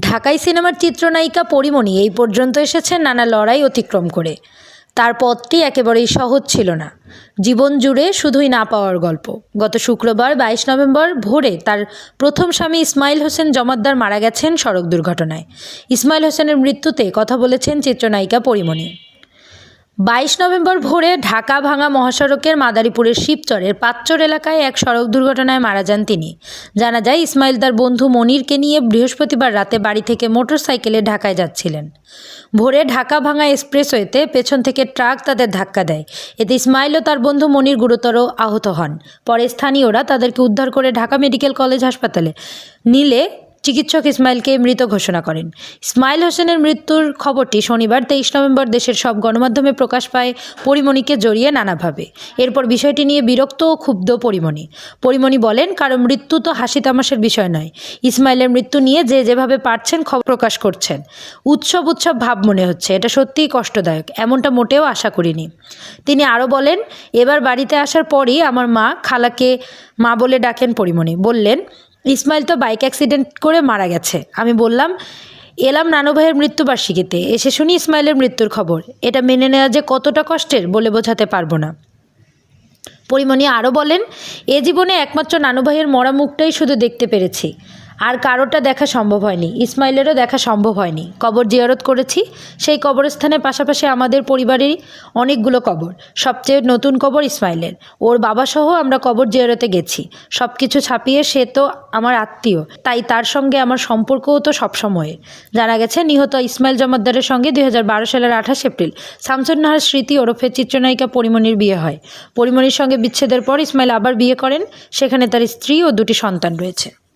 ঢাকাই সিনেমার চিত্রনায়িকা পরিমণি এই পর্যন্ত এসেছেন নানা লড়াই অতিক্রম করে। তার পথটি একেবারেই সহজ ছিল না। জীবন জুড়ে শুধুই না পাওয়ার গল্প। গত শুক্রবার বাইশ নভেম্বর ভোরে তার প্রথম স্বামী ইসমাইল হোসেন জমাদ্দার মারা গেছেন সড়ক দুর্ঘটনায়। ইসমাইল হোসেনের মৃত্যুতে কথা বলেছেন চিত্রনায়িকা পরিমণি। বাইশ নভেম্বর ভোরে ঢাকা ভাঙা মহাসড়কের মাদারীপুরের শিবচরের পাঁচচর এলাকায় এক সড়ক দুর্ঘটনায় মারা যান তিনি। জানা যায়, ইসমাইল তার বন্ধু মনিরকে নিয়ে বৃহস্পতিবার রাতে বাড়ি থেকে মোটরসাইকেলে ঢাকায় যাচ্ছিলেন। ভোরে ঢাকা ভাঙা এক্সপ্রেসওয়েতে পেছন থেকে ট্রাক তাদের ধাক্কা দেয়। এতে ইসমাইল ও তার বন্ধু মনির গুরুতর আহত হন। পরে স্থানীয়রা তাদেরকে উদ্ধার করে ঢাকা মেডিকেল কলেজ হাসপাতালে নিলে চিকিৎসক ইসমাইলকে মৃত ঘোষণা করেন। ইসমাইল হোসেনের মৃত্যুর খবরটি শনিবার তেইশ নভেম্বর দেশের সব গণমাধ্যমে প্রকাশ পায় পরিমণিকে জড়িয়ে নানাভাবে। এরপর বিষয়টি নিয়ে বিরক্ত ও ক্ষুব্ধ পরিমণি। পরিমণি বলেন, কারও মৃত্যু তো হাসি তামাশের বিষয় নয়। ইসমাইলের মৃত্যু নিয়ে যে যেভাবে পারছেন খবর প্রকাশ করছেন। উৎসব উৎসব ভাব মনে হচ্ছে। এটা সত্যিই কষ্টদায়ক। এমনটা মোটেও আশা করিনি। তিনি আরও বলেন, এবার বাড়িতে আসার পরই আমার মা খালাকে মা বলে ডাকেন পরিমণি। বললেন ইসমাইল তো বাইক অ্যাক্সিডেন্ট করে মারা গেছে। আমি বললাম, এলাম নানু ভাইয়ের মৃত্যুবার্ষিকীতে, এসে শুনি ইসমাইলের মৃত্যুর খবর। এটা মেনে নেওয়া যে কতটা কষ্টের বলে বোঝাতে পারব না। পরিমণি আরও বলেন, এ জীবনে একমাত্র নানু ভাইয়ের মরা মুখটাই শুধু দেখতে পেরেছি। আর কারোটা দেখা সম্ভব হয়নি। ইসমাইলেরও দেখা সম্ভব হয়নি। কবর জিয়ারত করেছি। সেই কবরস্থানের পাশাপাশি আমাদের পরিবারেরই অনেকগুলো কবর। সবচেয়ে নতুন কবর ইসমাইলের। ওর বাবাসহ আমরা কবর জিয়ারতে গেছি। সব কিছু ছাপিয়ে সে তো আমার আত্মীয়। তাই তার সঙ্গে আমার সম্পর্কও তো সবসময়ের। জানা গেছে, নিহত ইসমাইল জমাদ্দারের সঙ্গে দুই হাজার বারো সালের আঠাশ এপ্রিল শামসুন নাহার স্মৃতি ওরফে চিত্রনায়িকা পরিমণির বিয়ে হয়। পরিমণির সঙ্গে বিচ্ছেদের পর ইসমাইল আবার বিয়ে করেন। সেখানে তার স্ত্রী ও দুটি সন্তান রয়েছে।